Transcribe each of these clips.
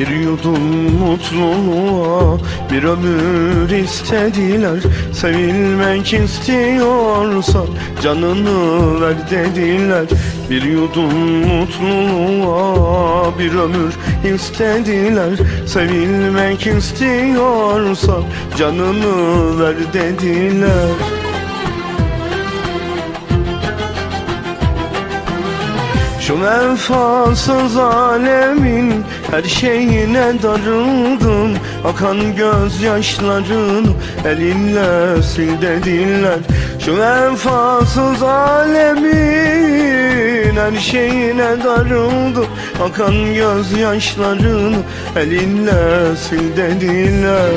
yudum mutluluğa Bir ömür istediler. Sevilmek istiyorsan Canını ver dediler. Bir yudum mutluluğa Bir ömür istediler. Sevilmek istiyorsan Canını ver dediler. Şu vefasız alemin her şeyine darıldım Akan gözyaşlarını elinle sil dediler Şu vefasız alemin her şeyine darıldım Akan gözyaşlarını elinle sil dediler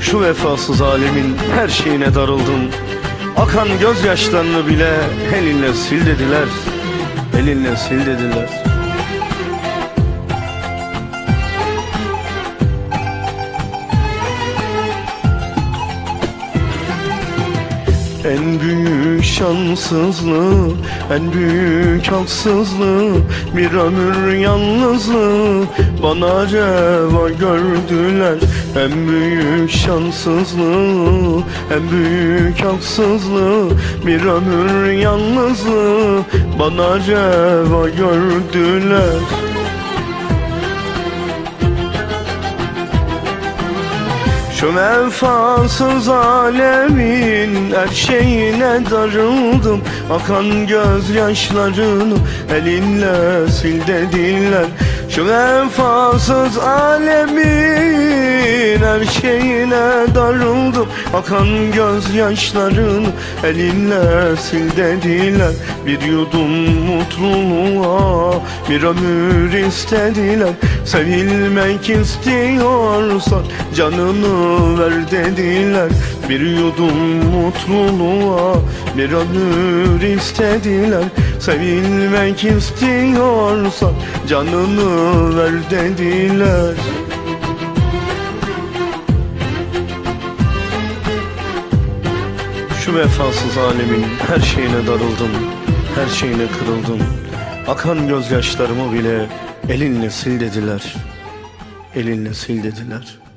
Şu vefasız alemin her şeyine darıldım Akan gözyaşlarını bile elinle sil dediler Elinle sil dediler En büyük şanssızlığı, en büyük haksızlığı Bir ömür yalnızlığı bana reva gördüler. En büyük şanssızlığı, en büyük haksızlığı Bir ömür yalnızlığı bana reva gördüler Şu vefasız alemin her şeyine darıldım. Akan gözyaşlarını elinle sil dediler Şu vefasız alemin her şeyine darıldım. Akan gözyaşlarını elinle sil dediler Bir yudum mutluluğa bir ömür istediler. Sevilmek istiyorsan canını ver dediler. Bir yudum mutluluğa bir ömür istediler. Sevilmek istiyorsan canını ver dediler. Şu vefasız alemin her şeyine darıldım Her şeyine kırıldım. Akan gözyaşlarımı bile elinle sil dediler. Elinle sil dediler